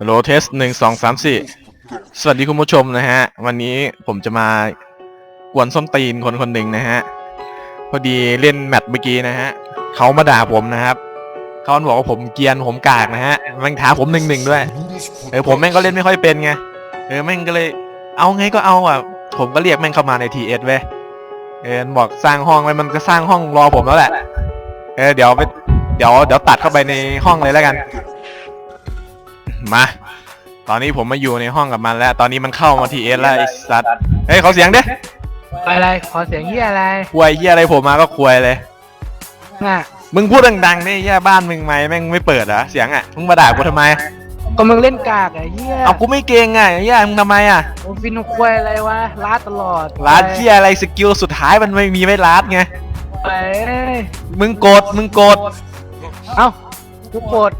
ฮัลโหลเทสหนึ่งสองสามสี่สวัสดีคุณผู้ชมนะฮะ วันนี้ผมจะมากวนส้นตีนคนคนหนึ่งนะฮะ พอดีเล่นแมตช์เมื่อกี้นะฮะเขามาด่าผมนะครับเขาบอกว่าผมเกียนผมกากนะฮะแมันท้าผมหนึ่งหนึ่งด้วยเออผมแม่งก็เล่นไม่ค่อยเป็นไงเออแม่งก็เลย เอาไงก็เอาอะ ผมก็เรียกแม่งเข้ามาในทีเอสเว้ยเออบอกสร้างห้องไว้มันก็สร้างห้องรอผมแล้วแหละ เออเดี๋ยวไปเดี๋ยวเดี๋ยวตัดเข้าไปในห้องเลยแล้วกัน มา ตอนนี้ผมมาอยู่ในห้องกับมันแล้ว ตอนนี้มันเข้ามาทีเอสแล้วไอ้สัตว์เฮ้ยเขาเสียงดิอะไรขอเสียงเฮียอะไรควยเฮียอะไรผมมาก็ควยเลย น่ะมึงพูดดังๆนี่เฮียบ้านมึงไหมแม่งไม่เปิดเหรอเสียงอะมึงมาด่ากูทำไม ก็มึงเล่นกากไอ้เฮียเอากูไม่เก่งอะเฮียมึงทำไมอะโอ้ฟินควยอะไรวะล้าตลอดร้านเฮียอะไรสกิลสุดท้ายมันไม่มีไว้ร้านไงไปมึงกดมึงกดเอ้ากูโกรธ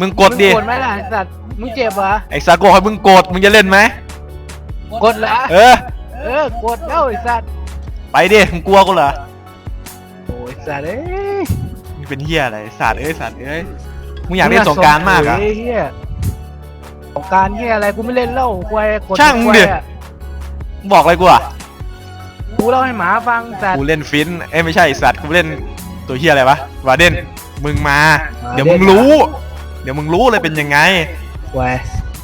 มึงกดดิมึงโกรธไหมล่ะไอ้สัตว์ มึงเจ็บเหรอไอ้ซาโกะให้มึงกดมึงจะเล่นไหมกดเหรอเออ เออกดแล้วไอ้สัตว์ไปดิมึงกลัวกูเหรอโอ้ยสัตว์เอ้ยมึงเป็นเฮียอะไรสัตว์เอ้ยสัตว์เอ้ยมึงอยากเล่นสงกรารมากเหรอะไอ้เฮียสงกรารเฮียอะไรกูไม่เล่นเล่าควยกดช่างมึงดิควยอะบอกอะไรกูอะกูเล่าให้หมาฟังสัตว์ กูเล่นฟินเอ้ยไม่ใช่ไอ้สัตว์กูเล่นตัวเฮียอะไรวะวาเดนมึงมาวาเดนเดี๋ยวมึงรู้ เดี๋ยวมึงรู้เลยเป็นยังไง ควย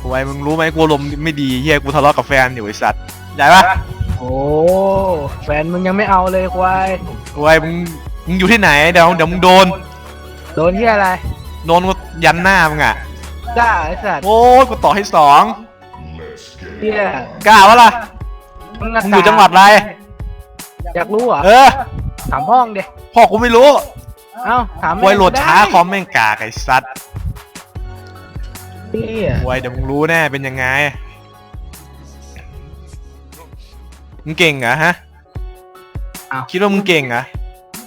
กูไอ้มึงรู้ไหมกูลมณ์ไม่ดีเฮียกูทะเลาะกับแฟนอยู่ไอ้สัตว์ใหญ่ปะโอ้แฟนมึงยังไม่เอาเลยควายกูไอ้มึงมึงอยู่ที่ไหนเดี๋ยวเดี๋ยวมึงโดนโดนเฮียอะไรโดนกูยันหน้ามึงอะจ้าไอ้สัตว์โอ้ยกูต่อให้สองเฮียกล้าวะล่ะมึงมึงอยู่จังหวัดอะไรอยากรู้เหรอเออถามพ่องดิพ่อกูไม่รู้เอ้าถามควยโหลดไช้าคอมแม่งกากไอ้สัตว์ เฮียควยเดี๋ยวมึงรู้แน่เป็นยังไง มึงเก่งเหรอฮะคิดว่ามึงเก่งเหรอ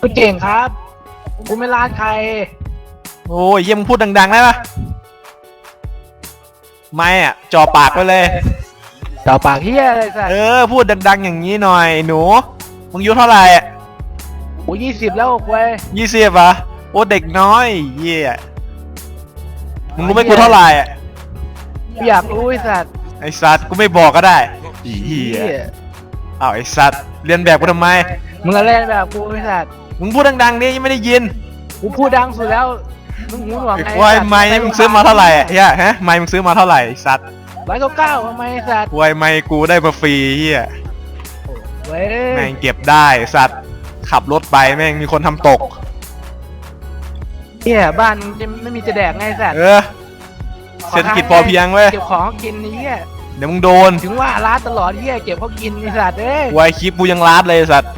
กูเก่งครับ กูไม่ลาดใคร โอ้ยเยี่ยมงพูดดัง ๆ ได้ปะไม่อะจ่อปากไปเลย ต่อปากเฮียอะไรสัตเอว์อพูดดัง ๆ อย่างนี้หน่อย หนู มึงอายุเท่าไหร่กูยี่สิบแล้วควยยี่สิบอะโอ้เด็กน้อยเยี่ยมึงรู้ไหมกูเท่าไหร่อะกู อยากรู้ไอ้สัตว์ไอ้สัตว์กูไม่บอกก็ได้อีเหี้เฮียยอ้าวไอ้สัตว์เรียนแบบกูทำไม มึงอะไรแบบกูไอ้สัตว์มึงพูดดังๆนี่ยังไม่ได้ยินกูพูดดังสุดแล้วมึงหูหนวกไอ้ไงควายไม้มึงซื้อมาเท่าไหร่อะเฮียฮะไม้มึงซื้อมาเท่าไหร่ไอ้สัตว์ร้อยเก้าเก้าทำไมไอ้สัตว์ควายไม้กูได้มาฟรีเฮียเว้ยแม่งเก็บได้ไอ้สัตว์ขับรถไปแม่งมีคนทำตกเฮียบ้านมึงจะไม่มีจะแดกไงไอ้สัตว์เออ เศรษฐกิจพอเพียงเว้ยเก็บของกินไอ้เฮียเดี๋ยวมึงโดนถึงว่าร้านตลอดเฮียเก็บเขากินไอ้สัตว์เอ้ยควายคลิปกูยังลาดเลยไอ้สัตว์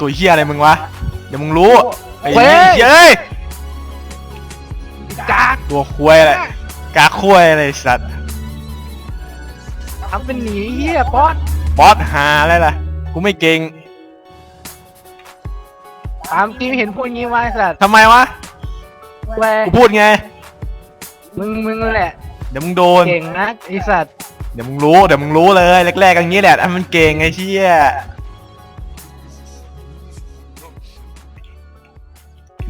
ตัวเฮียอะไรมึงวะเดี๋ยวมึงรู้ไอ้เหี้ยเอ้ยกากตัวควายอะไรกาควายอะไรไอ้สัตว์ทำเป็นหนีเฮียป๊อดบอสหาอะไรล่ะกูไม่เก่งตามจริงเห็นพวกนี้ไว้สัตว์ทำไมวะ เว้ยกูพูดไง มึงมึงนั่นแหละเดี๋ยวมึงโดน เก่งนะไอสัตว์เดี๋ยวมึงรู้ เดี๋ยวมึงรู้เลยแรกๆอย่างนี้แหละอะมันเก่งไอ้เชี่ย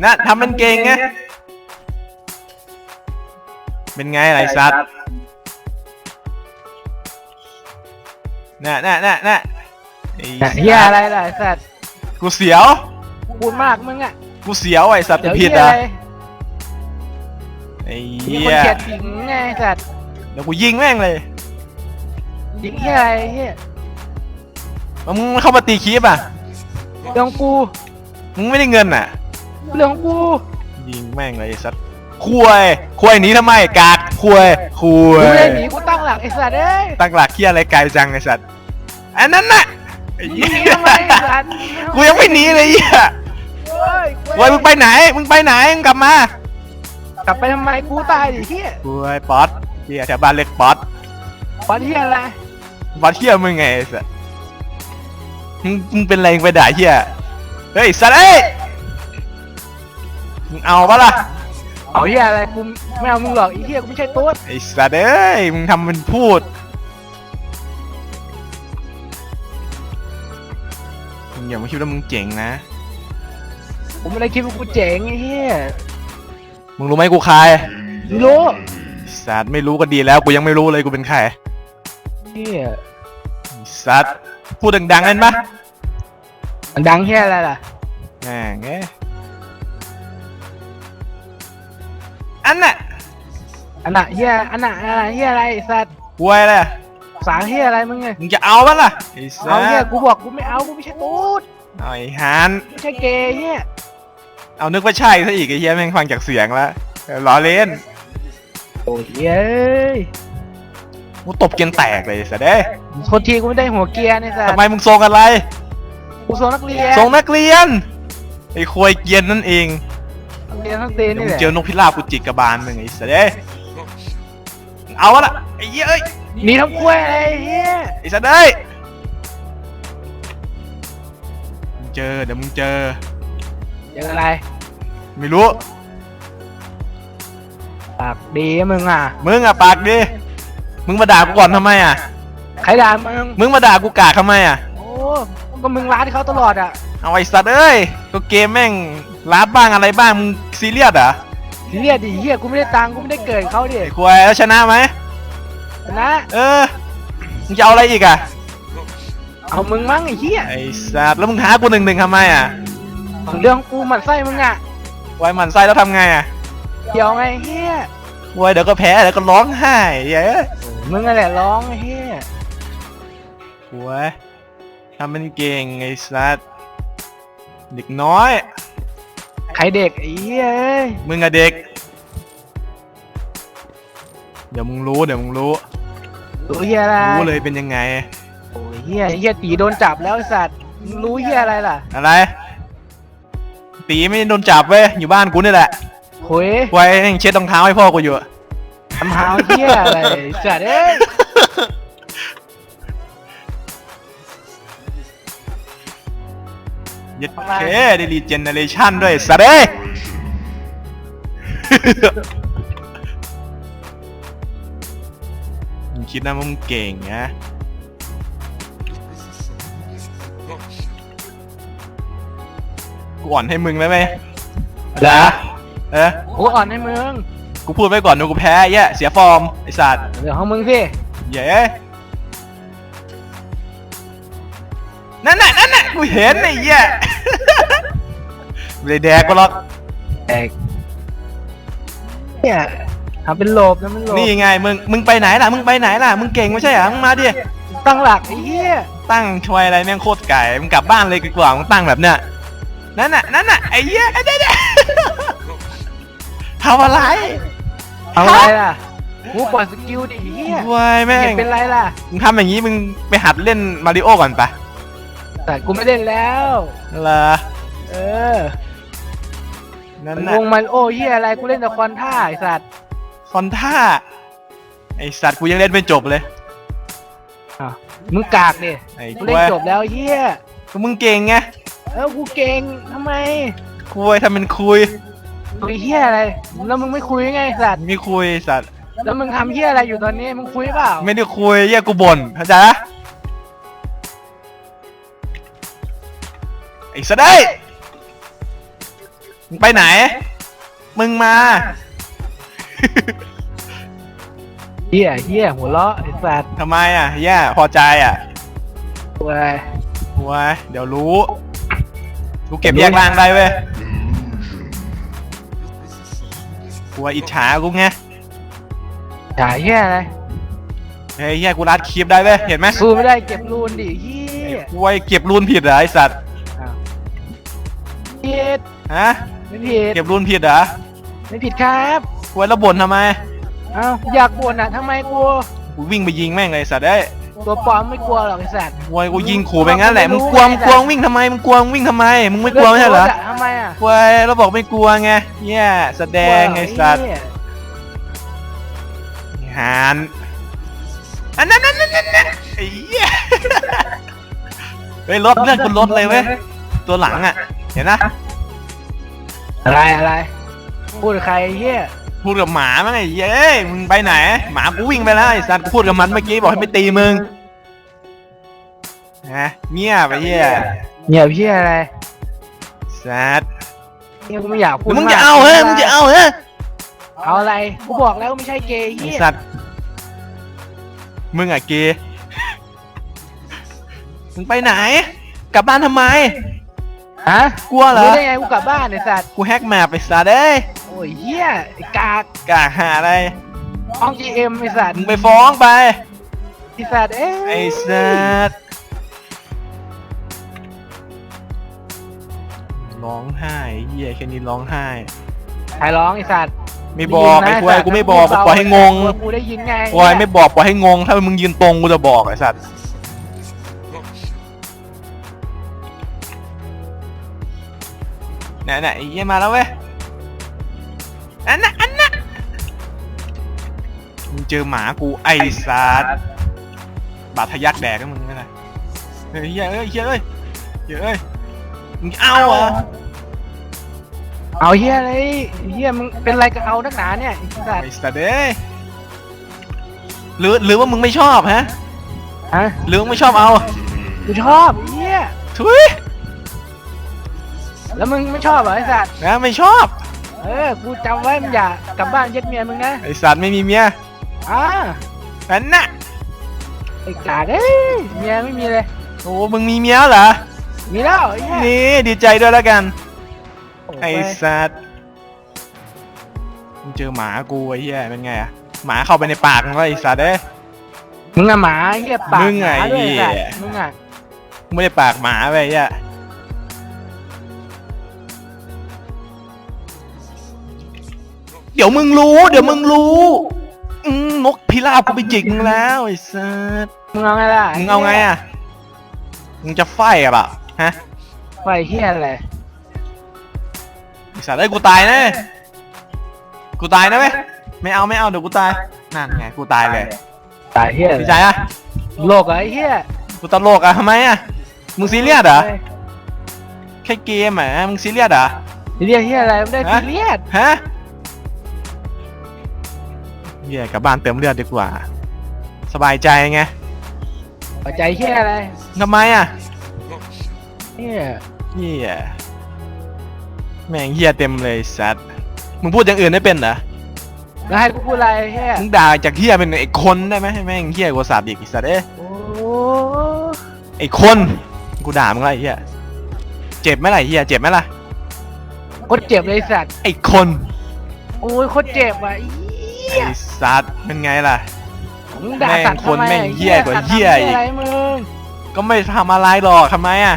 นะทำมันเก่งไง เป็นไงไรสัตว์น่ะน่ะน่ะน่ะไอ้เฮียอะไรล่ะไอ้สัตว์กูเสียว พูดมากมึงอะ กูเสียวไอ้สัตว์กูเดี๋ยวผิเฮีดยอะอะ ไรไอ้มีเหี้คนยเกลียดหญิงไงไอ้สัตว์เดี๋ยวกูยิงแม่งเลยหญิงเฮียอะไรเฮียมึงเข้ามาตีคลิปอะ เรื่องของกูมึงไม่ได้เงินอะ เรื่องของกูยิงแม่งเลยไอ้สัตว์คุยคุยหนีทำไมกากคุยคุกูยไม่ได้หนีกูตั้งหลักไอสัตว์เอ้ยตั้งหลักเคียอะไรไกลจังไอ้สัตว์อันนั้นน่ะไอ้หเหี้นียทำไมไอ้สัตว์กูยังไม่หนีเลยไอ้เหี้ยเฮ้ยคุยมึงไปไหน มึงไปไหนมึงกลับมา กลับไปทำไมกูตายดิเฮียคุยป๊อตเหี้ยแถวบ้านเล็กป๊อตปอนเฮียอะไรป๊อตเหี้ยมึงไงไอ้สัตว์มึงมึงเป็นอะไรมึงไปด่าเหี้ยเฮ้ยสัตว์เอ้ยมึงเอาปะล่ะเอาเฮียอะไรกูไม่เอามึงหรอกไอ้เฮียกูไม่ใช่ตัวไอ้สัตว์เอ้ยมึงทำมันพูดมึงอย่ามาคิดว่ามึงเจ๋งนะ ผมไม่ได้คิดว่ากูเจ๋งไอ้เฮีย มึงรู้ไหมกูใครไม่รู้สัตว์ไม่รู้ก็ดีแล้ว กูยังไม่รู้เลยกูเป็นใครเฮียสัตว์พูดดังๆเล่นปะมันดังแค่อะไรล่ะแม่งเอ้ยอันน่ะอันน่ะเฮียอันน่ะอันน่ะเฮียอะไรไอ้สัตว์หวยเลยสางเฮียอะไรมึงไงมึงจะเอาปะล่ะไอ้สัเอาเฮียตว์กูบอกกูไม่เอากูไม่ใช่ตูดเอาไอ้ฮานไม่ใช่เกย์เฮีย เอานึกว่าใช่ซะอีกไอ้เหี้ยแม่งฟังจากเสียงแล้วเออล้อเล่นโอ้ยเอ้ยกูตบเกียนแตกเลยสัตว์เอ้ยโทษทีกูไม่ได้หัวเกียร์นี่สัตทำว์ไมมึงทรงอะไรกูส่งนักเรียนทรงนักเรียนไอ้ควยเกียนนั่นเองนักเรียนทั้งตีนเดี๋ยวนี่มึแหงละเจอนกพิราบกูจิกกระบาลมึงไอ้สัตว์เอ้ยเอาวะล่ะไอ้เหี้ยเอ้ยหนีทั้งควยอะไรเฮียไอ้สัตว์เอ้ยมึงเจอเดี๋ยวมึงเจอ เจออะไรไม่รู้ ปากดีมึงอะ มึงอะปากดีมึงมาด่ากูก่อนทำไมอะใครด่ามึง มึงมาด่ากูกากทำไมอะโอ้ก็มึงร้านเขาตลอดอะ เอาไอ้สัตว์เอ้ยก็เกมแม่งลาดบ้างอะไรบ้าง มึงซีเรียสเหรอทีเรียกดิเฮียกูไม่ได้ตังค์กูไม่ได้เกิดเขาดิไอ้ควยแล้วชนะไหมนะเออ มึงจะเอาอะไรอีกอะเอามึงมั้งไอ้เฮียไอ้สัตว์แล้วมึงท้ากูหนึ่งหนึ่งทำไมอะ เรื่องกูหมันไส้มึงอะไว้หมันไส้แล้วทำไงอะเกี่ยวไงเฮียควยเดี๋ยวก็แพ้เดี๋ยวก็ร้องไห้เย้ยมึงอะไรร้องไอ้เฮียควยทำเป็นเก่งไอ้สัตว์เด็กน้อย ใครเด็กไอ้เฮียเอ้ยมึงอะเด็ก เดี๋ยวมึงรู้เดี๋ยวมึงรู้รู้เฮียอะไรรู้เลยเป็นยังไงโอ้ยเฮียเฮียตีโดนจับแล้วไอ้สัตว์มึงรู้เฮียอะไรล่ะ อะไร ตีไม่โดนจับเว้ยอยู่บ้านกูนี่แหละโอ้ยไว้ยังเช็ดรองเท้าให้พ่อกูอยู่อะทำหาวเฮียอะไรไอ้สัตว์เอ้ยเย็ดเคได้รีเจนเนเรชั่นด้วยสัตว์เอ้ย มึงคิดนะว่ามึงเก่งนะ กูอ่อนให้มึงแล้วไหมเหรอเออกูอ่อนให้มึงกูพูดไว้ก่อนนะกูแพ้แย่เสียฟอร์มไอสัตว์เรื่องของมึงสิเย้นั่นน่ะนั่นน่ะกูเห็นไอ้เหี้ยไม่ได้แดกกูหรอกเด็กเฮียทำเป็นโลภนะมันโลภนี่ไงมึงมึงไปไหนล่ะมึงไปไหนล่ะมึงเก่งไม่ใช่เหรอมึงมาดิตั้งหลักไอ้เฮียตั้งชวยอะไรแม่งโคตรไก่มึงกลับบ้านเลยดีกว่ามึงตั้งแบบเนี้ย นั่นน่ะนั่นน่ะไอ้เหี้ยไอ้เด็ดทำอะไรเอาอะไรล่ะกูปล่อยสกิลดิเฮียวายแม่เห็งนเป็นไรล่ะ มึงทำอย่างนี้มึงไปหัดเล่นมาริโอก่อนปะแต่กูไม่เล่นแล้วเหรอเออนั่นวน่ะงมันโอ้เฮียอะไรกูเล่นแต่คอนท่าไอสัตว์คอนท่าไอสัตว์กูยังเล่นไม่จบเลยอ้าวมึงกากดิไอ้กูกเล่ล้นวยจบแล้วเฮียก็มึงเก่งไง เออกูเก่งทำไมคุยทำเป็นคุยคุยเฮียอะไร แล้วมึงไม่คุยไงไอ้สัตว์ไม่คุยสัตว์แล้วมึงทำเฮียอะไรอยู่ตอนนี้มึงคุยเปล่าไม่ได้คุยแย่กูบ่นเข้าใจปะไอ้สัตว์ได้ยมึงไปไหน มึงมาเฮียเฮียหัวเราะไอสัตว์ทำไมอะแย่พอใจอะ เว้ยคุยเดี๋ยวรู้ กูเก็บแยกล่างได้เว้ยกูอิจฉากูไงจ่ายเฮียอะไรเฮ้ยแย่กูรัดคลิปได้เว้ยเห็นไหมสู้ไม่ได้เก็บรูนดิเฮียกูไว้เก็บรูนผิดเหรอไอสัตว์อ้าวผิดฮะไม่ผิดเก็บรูนผิดเหรอไม่ผิดครับกูไว้แล้วบ่นทำไมเอ้าอยากบ่นอะทำไมกูกูวิ่งไปยิงแม่งเลยไอ้สัตว์เอ้ย ตัวปลอมไม่กลัวหรอกไอสัตว์กลัวกูยิงขู่ไปงั้นแหละมึงกลัวมึงกลัวมึงวิ่งทำไมมึงกลัวมึงวิ่งทำไมมึงไม่กลัวไม่ใช่เหรอลืดะทำไมอะกลัวแล้วบอกไม่กลัวไงเหี้ยแสดงไงสัตว์เหี้ยหานอันนั้นนั่นนั่นนั่นไอ้เหี้ยเฮ้ยรถเลื่อนคนรถเลยเว้ยตัวหลังอะเห็นนะอะไรอะไรพูดกับใครไอ้เฮีย พูดกับหมามั้งไอ้เหี้ยเอ้ยมึงไปไหน หมากูวิ่งไปแล้วไอ้สัตว์กูพูดกับมันเมื่อกี้บอกให้ไม่ตีมึงนะเงียบไปเหี้ยเงียบเฮียอะไรสัตว์เฮียกูไม่อยากพูดมึงมากจะเอาเฮ้ยมึงจะเอาเฮ้ยเอาอะไรกูบอกแล้วไม่ใช่เกย์ไอเหี้ยสัตว์มึงอะเกย์มึงไปไหน กลับบ้านทำไมฮะกลัวเหรอรู้ได้ไงกูกลับบ้านไอ้สัตว์กูแฮกแมปไปสัตว์เอ้ยโอ้ ยเหี้ยไอ้กากกล้าหาอะไรห้อง GM ไอ้สัตว์มึงไปฟ้องไปไอ้สัตว์เอ้ยไอ้สัตว์ร้องไห้เฮียแค่นี้ร้องไห้ ใครร้องไอ้สัตว์ไม่บอกไอ้ควายกูไม่บอกกูปล่อยให้งงกูได้ยินไงควายไม่บอกปล่อยให้งง ถ้ามึงยืนตรงกูจะบอกไอ้สัตว์ไหนไหนไอ้เหี้ยมาแล้วเว้ย เจอหมากูไอ้สัตว์บาดทะยักแดกกันมึงไม่ได้เฮ้ยเหี้ยเอ้ยเหี้ยเอ้ยเหี้ยเอ้ยมึงเอาเหรอเอาเหี้ยเลยเหี้ยมึงเป็นไรกับเอานักหนาเนี่ยไอ้สัตว์ไอ้สัตว์เอ้ยหรือหรือว่ามึงไม่ชอบฮะ ฮะหรือมึงไม่ชอบเอากูชอบไอ้เหี้ยทุยแล้วมึงไม่ชอบเหรอไอ้สัตว์นะไม่ชอบ เออกูจำไว้มึงอย่ากลับบ้านเย็ดเมียมึงนะไอสัตว์ไม่มีเมีย อ่านั่นน่ะไอ้กากเอ้ยเมียไม่มีเลย โอ้มึงมีเมียเหรอ มีแล้วไอ้เหี้ยนี่ดีใจด้วยแล้วกันโอ้ยไอสัตว์มึงเจอหมากูไอ้เหี้ยเป็นไงอะหมาเข้าไปในปากมึงแล้วไอสัตว์เอ้ย มึงอะหมาไอ้เหี้ยปากมึงหไงมาด้วยเหี้ยไอ้สัตว์มึงอะมึงไม่ได้ปากหมาไปไอ้เหี้ยเดี๋ยวมึงรู้ เดี๋ยวมึงรู้อืมนก พิราบกูไปจิกมึงแล้วไอ้สัตว์มึงเอาไงล่ะมึงเอาไงอะมึงจะไฟอะเปล่าฮะไปเหี้ยอะไรไอ้สัตว์เอ้ยกูตายนะกูตายนะเว้ยไม่เอาไม่เอาเดี๋ยวกูตายนั่นไงกูตายเลยตายเหี้ยดีใจอะโลกเหรอไอ้เหี้ยกูตลกอะทำไมอะมึงซีเรียสเหรอแค่เกมอะมึงซีเรียสเหรอซีเรียสเหี้ยอะไรไม่ได้ฮะ ซีเรียสฮะ เหี้ย่กลับบ้านเติมเลือดดีกว่า สบายใจไงหัวใจเหี้ยอะไรทำไมอะเหี้ยเหี้ยแม่งเหี้ยเต็มเลยสัตว์มึงพูดอย่างอื่นได้เป็นเหรอแล้วให้กูพูดอะไรเหี้ยมึงด่าจากเหี้ยเป็นไอ้คนได้ไหมให้แม่งเหี้ยกว่าสัตว์อีกไอ้สัตว์เอ้ยโอ้ไอ้คนกูด่ามึงไรเฮียเจ็บไหมล่ะไอ้เฮียเจ็บไหมล่ะโคตรเจ็บเลยไอ้สัตว์ไอ้คน โอ้ยโคตรเจ็บว่ะไอ้เหี้ย ไอ้สัตว์เป็นไงล่ะ มึงด่าสัตว์แม่งคนทำไมแม่งไอ้เหี้ยกว่าสัตว์เหี้ยทำอีกอะไรมึงก็ไม่ทำอะไรหรอกทำไมอะ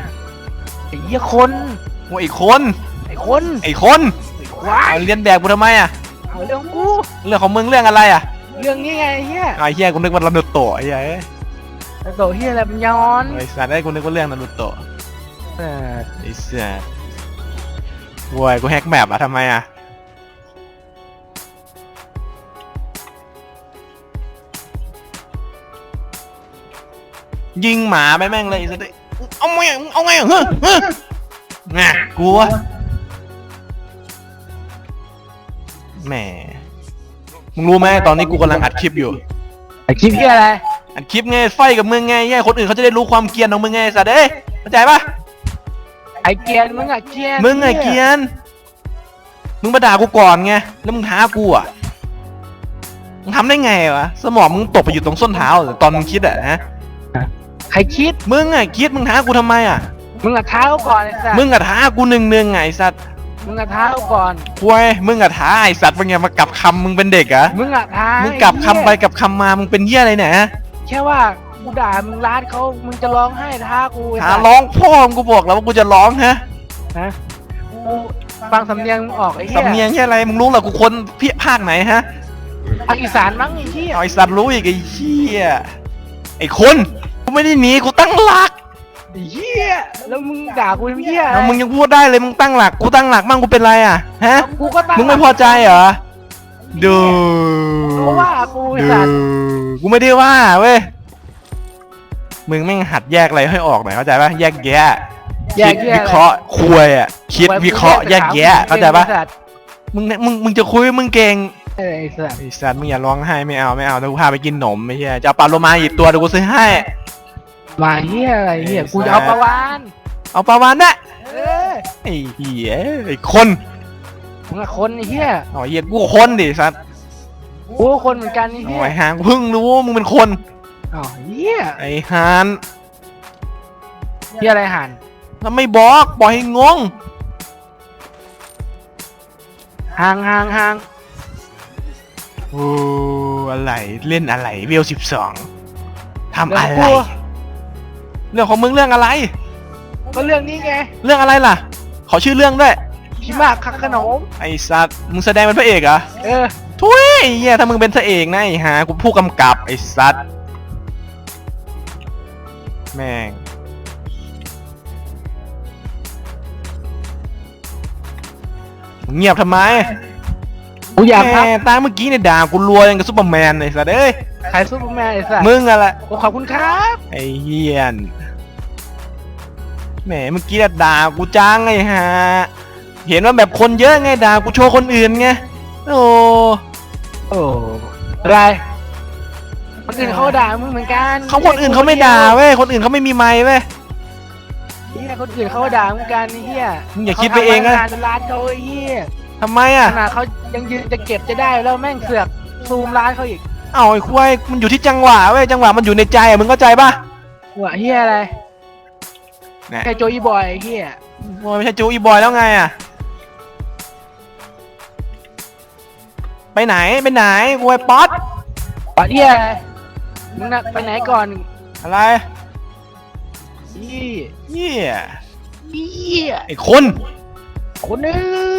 ไอ้เหี้ยคนโอ้ไอ้คน ไอ้คนไอ้คนไอ้ควายเอาเรียนแดกกูทำไมอะ เอาเรื่องกูเรื่องของมึงเรื่องอะไรอะเรื่องนี้ไงไอ้เหี้ยไอ้เฮียกูนึกว่านารุโตะไอ้เฮียเอ้ยแล้วโตเหี้ยอะไรมันย้อนไอ้สัตว์ไอ้ยกูนึกว่าเรื่องนารุโตะเออไอ้สัตว์โว้ยกูแฮกแมปอะทำไมอะ ยิงหมาไปแม่งเลยไอ้สัตว์เอ้ยเอาไงอะเอาไงอะเฮ้ยเฮ้ยแหม่กลัวแหมมึงรู้ไหมตอนนี้กูกำลังอัดคลิปอยู่ ไอ้คลิปเหี้ยอะไร อัดคลิปไงไฟกับมึงไงแย่คนอื่นเขาจะได้รู้ความเกรียนของมึงไงสัตว์เอ้ยเข้าใจปะไอ้เกียนมึงอะเกียนมึงไงเกรียน มึงมาด่ากูก่อนไงแล้วมึงท้ากูอะมึงทำได้ไงวะสมองมึงตกไปอยู่ตรงส้นเท้าเหรอตอนมึงคิดอะฮะ ใครคิดมึงไงคิดมึงท้ากูทำไมอะ มึงอะท้าเขาก่อนไอ้สัตว์มึงอะท้ากูหนึ่งหนึ่งไงไอ้สัตว์มึงอะท้าเขาก่อน ควยมึงอะท้าไอ้สัตว์เป็นไงมากลับคำมึงเป็นเด็กเหรอะมึงอะท้ามึมึงกลับคำไปกลับคำมามึงเป็นเหี้ยอะไรเนี่ยฮะแค่ว่ากูด่ามึงร้านเขามึงจะร้องไห้ท้ากูไอ้ท้าสัตว์ร้องพ่อมึงกูบอกแล้วว่ากูจะร้องฮะฮะกูฟังสำเนียงมึงออกไอ้เหี้ยสำเนียงแค่อะไรมึงรู้เหรอกูคนพี่ภาคไหนฮะภาคอีสานมั้งไอ้เหี้ยเอาไอ้สัตว์รู้อีกไอ้เหี้ยไอ้คน กูไม่ได้หนีกูตั้งหลักไอ้เหี้ยแล้วมึงด่ากูเป็นเหี้ยแล้วมึงยังพูดได้เลยมึงตั้งหลักกูตั้งหลักมั่งกูเป็นไรอะฮะ กูก็ตั้งมึงไม่พอใจเหรอดูเพราะว่ากูไอ้ดูสัตว์กูไม่ได้ว่าเว้ยมึงแม่งหัดแยกอะไรให้ออกหน่อยเข้าใจปะแยกแยะแยคิกดแยะวิเคราะห์คุยอะคิดวิเคราะห์แยกแยะเข้าใจปะไอ้สัตว์มึงเนี่ยมึงมึงจะคุยมึงเก่งเออไอ้สัตว์ไอ้สัตว์มึงอย่าร้องไห้ไม่เอาไม่เอาเดี๋ยวกูพาไปกินหนมไม่ใช่จะเอาปลาโลมาอีกตัวเดี๋ยวกูซื้อให้ มาเหี้ยอะไรเหี้ยไอ้สัตว์กูจะเอาปลาวานเอาปลาวานนะเออไอ้เหี้ยไอ้คนมึงอะคนไอ้เหี้ยอ๋อเหี้ยกูคนดิสัตว์กูก็คนเหมือนกันไอ้โอ้เหี้ยยหางกูเพิ่งรู้ว่ามึงเป็นคนอ้าวเหี้ยไอ้ฮานเหี้ยอะไรหันทำไม่บอกปล่อยให้งงห่างห่างห่างโอ้อะไรเล่นอะไรเวลสิบสองทำอะไรกู เรื่องของมึงเรื่องอะไร ก็เรื่องนี้ไงเรื่องอะไรล่ะ ขอชื่อเรื่องด้วยชิมากคักขนมไอ้สัตว์มึงแสดงเป็นพระเอกเหรอเออ ทุยไอ้เหี้ยถ้ามึงเป็นพระเอกนะไอ้ฮากูผู้กำกับไอ้สัตว์แม่งมึงเงียบทำไมกูอยากพักแม่ตาเมื่อกี้เนี่ยด่ากูรัวยังกับซุปเปอร์แมนไอ้สัตว์เอ้ย ขายซูเปอร์แมนไอ้สัสมึงอะไรโอ้ขอบคุณครับไอ้เฮียนแหมเมื่อกี้น่ะด่ากูจ้างไงฮะ เห็นว่าแบบคนเยอะไงด่ากูโชว์คนอื่นไง โอ้โอ้อะไรคนอื่นเขาด่ามึงเหมือนกันเขาคนอื่นเขาไม่ด่าเว้ยคนอื่นเขาไม่มีไม้เว้ยเฮียคนอื่นเขาด่าเหมือนกันไอ้เฮียมึงอย่าคิดไปเองนะขาทำงานร้านเขาไอ้เฮียทำไมขอะนาดเขายังยืนจะเก็บจะได้แล้วแม่งเสือกซูมร้านเขาอีก เอ้าไอ้ควายมันอยู่ที่จังหวะเว้ยจังหวะมันอยู่ในใจอะมึงเข้าใจปะ หัวเฮียอะไรเนี่ยแค่โจอีบอยไอ้เฮียโอ้ยไม่ใช่จูอีบอยแล้วไงอะไปไหนไปไหนกูไอ้ป๊อตปะเฮียอะไรมึงน่ะไปไหนก่อนอะไรเฮียเหี้ยเฮียไอ้คนคนนึง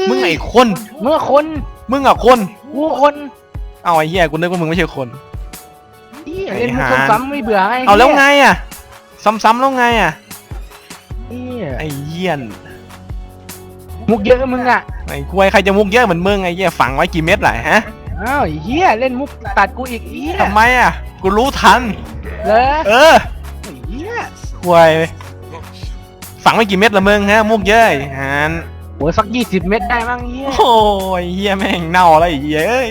มึงไอ้คนเมื่อคนมึงอะคนกูคน เอาไอ้เหี้ยกูนึกว่ามึงไม่ใช่คนเฮียไอ้เล่นมุกห่าซ้ำๆไม่เบื่อไงเอาแล้วไงอะ ซ้ำๆแล้วไงอะเฮียไอ้เหี้ยนมุกเยอะมึงอะไอ้ควยใครจะมุกเยอะเหมือนมึงไอ้เหี้ยฝังไว้กี่เม็ดไหละฮะอ้าวไอ้เฮียเล่นมุกตัดกูอีกเฮียทำไมอะ กูรู้ทันเลยเออไอ้เฮียควยฝังไว้กี่เม็ดละมึงฮะ มุกเยอะไอ้ฮานโอ้ยสักยี่สิบเม็ดได้มั้งเฮียโอ้ยเหี้ยแม่งเน่าแล้วไอ้เหี้ยเอ้ย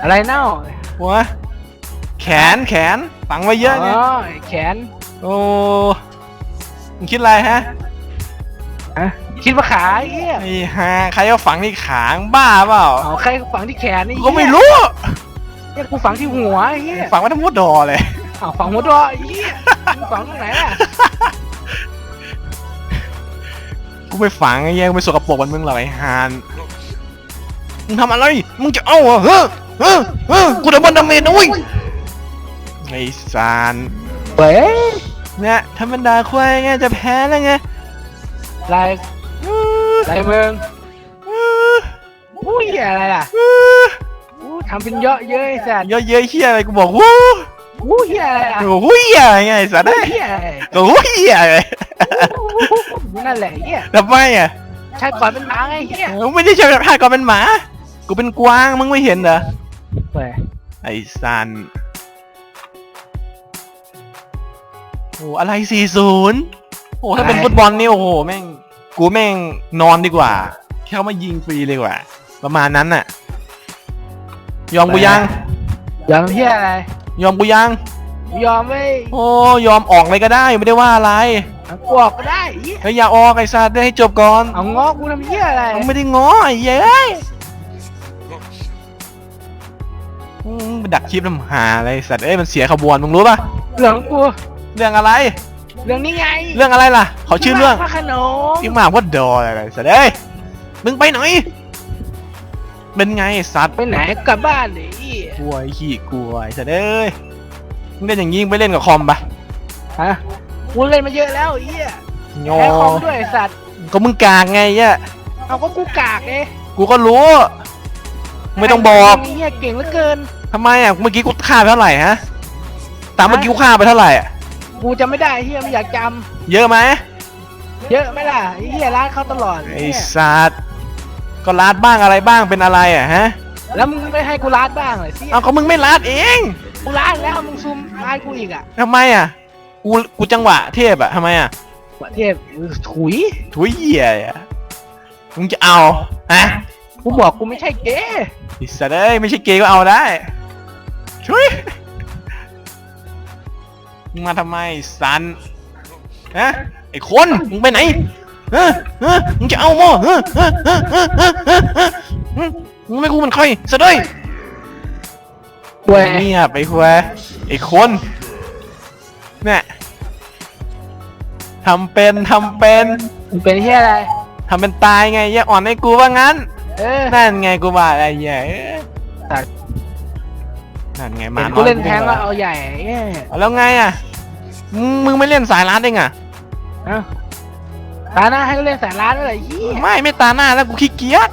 อะไรเน่าหัวแขนแขนฝังไว้เยอะไงอ๋อแขนโอ้มึงคิดอะไรฮะอะคิดว่าขาไอ้เฮียไอ้ฮาใครก็ฝังที่ขางบ้าเปล่าเอาใครฝังที่แขนนี่กูก็ไม่รู้เนี่ยกูฝังที่หัวไอ้เฮียฝังไว้ทั้งหมดดอเลยเอาฝังหัวดอไอ้เฮียมึงฝังตรงไหนอะกูไปฝังไอ้เหี้ยกูไปสกปรกเหมันมึงเหรอไอ้ฮานมึงทำอะไรมึงจะเอาเหรอ เฮ้อเฮ้อเฮ้อกูดับเบิลดาเมจนะเว้ยไอ้ซานเว้ยเนี่ยธรรมดาควายไงจะแพ้แล้วไงอะไรอะไรมึงอุ้ยอะไรล่ะอู้ทำเป็นเยอะเย้ยสัตว์เยอะเย้ยเฮียอะไรกูบอกวู้อู้เฮียอะไรล่ะโอ้โหเฮียไงไอ้สัตว์อู้เอ้ยเฮียอะไรโอ้โหเฮียเลยนั่นแหละเฮียทำไมอะใช่ก่อนเป็นหมาไงเฮียกูไม่ได้ใช่แบบท่าก่อนเป็นหมา กูเป็นกวางมึงไม่เห็นเหรอ เว้ยไอ้ซันโอ้อะไรสี่ศูนย์โอ้ถ้าเป็นฟุตบอลนี่โอ้โหแม่งกูแม่งนอนดีกว่าแค่เขามายิงฟรีเลยกว่า ประมาณนั้นน่ะ ยอมกูยัง ยอมเฮียอะไร ยอมกูยัง ยอมไม่โอ้ยอมออกเลยก็ได้ไม่ได้ว่าอะไรกวกก็ได้เฮียเฮ้ยอย่าออกไอ้สัตว์ได้ให้จบก่อน เอางอกูทำเฮียอะไรมึงไม่ได้ง้อไอ้เย้ย อืมไปดักคลิปทำหาอะไรไอ้สัตว์เอ้ยมันเสียขบวนมึงรู้ป่ะเรื่องของกูเรื่องอะไร เรื่องนี้ไงเรื่องอะไรล่ะขอชื่อเรื่องพระโขนงพี่หมากว่าดออะไรสัตว์เอ้ยมึงไปไหนเป็นไงไอ้สัตว์ไปไหนกลับบ้านเลยเฮียกลัวไอ้ขี้กลัวไอ้สัตว์เอ้ยมึงเล่นอย่างนี้มึงไปเล่นกับคอมปะฮะกูเล่นมาเยอะแล้วไอ้เฮียโยแพ้คอมด้วยไอ้สัตว์ก็มึงกากไงเย้ยเอาก็กูกากเองกูก็รู้ ไม่ต้องบอกไอ้เฮียเก่งเหลือเกิน ทำไมอะเมื่อกี้กูฆ่าไปเท่าไหร่ฮะตามเมื่อกี้กูฆ่าไปเท่าไหร่อะกูจำไม่ได้ไอ้เฮียไม่อยากจเยอะไหมำเยอะไหมล่ะไอ้เฮียร้านเขาตลอดไอ้เหี้ยสัตว์ก็ลาดบ้างอะไรบ้างเป็นอะไรอะฮะแล้วมึงไม่ให้กูร้านบ้างเลยสิเอาก็มึงไม่ลาดเองกูร้านแล้วมึงซูมร้านกูอีกอะทำไมอะกูกูจังหวะเทพอะทำไมอะประเทศถุยถุยเหี้ยอะมึงจะเอาฮะ กูบอกกูไม่ใช่เกย์อิสระเอ้ยไม่ใช่เกย์ก็เอาได้ช่วยมาทำไมสันฮะไอ้คนมึงไปไหนเฮ้เฮะมึงจะเอาหม้อฮะฮะฮะฮะฮะฮะมึงไม่กูมันค่อยซะด้วยควยเนี่ยไอ้ควยไอ้คนเนี่ยทำเป็นทำเป็น มึเป็นเฮียอะไร ทำเป็นตายไงแย่อ่อนในกูว่างั้น เออ นั่นไงกูว่าอะไรใหญ่ตัดนั่นไงหมาเห็นน้กูอยเล่นแทงกูก็ป็นเอาใหญ่เอ้ยเอาแล้วไงอะมึงมึงไม่เล่นสายลัดเองอะ เอ้าตาหน้าให้กูเล่นสายร้านด้วยเหรอเฮียไม่ไม่ตาหน้าแล้วกูขี้เกียจ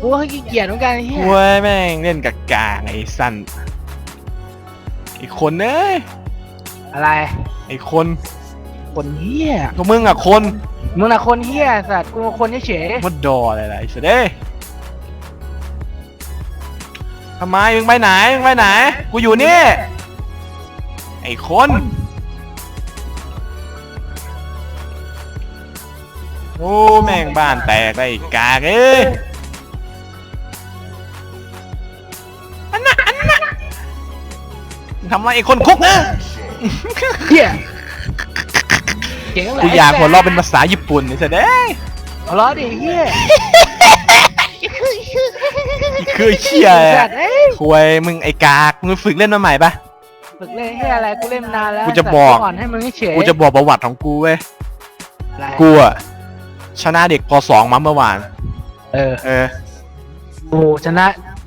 กูก็ขี้เกียจเหมือนกันเฮียเว้ยแม่งเล่นกากาไอ้สันไอ้คนเอ้ยอะไร ไอ้คนคนเฮียก็มึงอะคนมึงน่ะคนเฮียสัตว์กูคนเฉยมดดออะไรล่ะไอ้สัสเด้ย ทำไมมึงไปไหนมึงไปไหน กูอยู่นี่ ไอ้คนโอ้แม่งบ้านแตกเลยไอ้กากเอ้ยอันน่ะอันน่ะมึงทำอะไรไอ้คนคุกนะๆเฮียเก่งอะไรกูอยากหัวเราะเป็นภาษาญี่ปุ่นไอ้สัสเด้ยหัวเราะดิเฮีย คือเชี่ยสัตว์เอ้ยควยมึงไอ้กากมึงฝึกเล่นมาใหม่ปะ ฝึกเล่นเฮียอะไรกูเล่นมานานแล้วกูจะบอก สัตว์ก่อนให้มึงเฉยกูจะบอกประวัติของกูเว้ยอะไรกูอะชนะเด็กป .2 มาเมื่อวาน เออเออโอ้ชนะ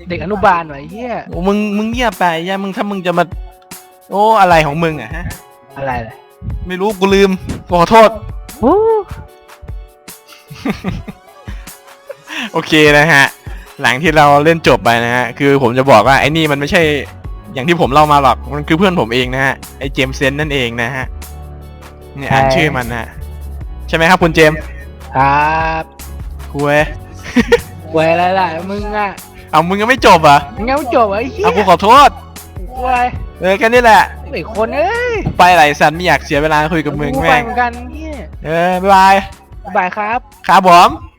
เด็กอนุบาลหน่อยเฮียโอ้มึงมึงเงียบไปย่ามึงถ้ามึงจะมา โอ้อะไรของมึงอะฮะ อะไรเลยไม่รู้กูลืมขอโทษ โอ้ โอเคนะฮะ หลังที่เราเล่นจบไปนะฮะคือผมจะบอกว่าไอ้นี่มันไม่ใช่อย่างที่ผมเล่ามาหรอกมันคือเพื่อนผมเองนะฮะไอ้เจมส์เซนนั่นเองนะฮะเนี่ยอ่านชื่อมันนะฮะใช่ไหมครับคุณเจมส์ครับคุยเวยอะไรล่ะมึงอะเอามึงยังไม่จบเหรอะมึงยังไม่จบเหรอไอ้เฮียเอากูขอโทษเวยเออแค่นี้แหละไอ้คนเอ้ยไปไหนสันไม่อยากเสียเวลาคุยกับมึงกูไปแม่งเหมือนกันเฮียเออบ๊ายบายบ๊ายบายครับ ครับผม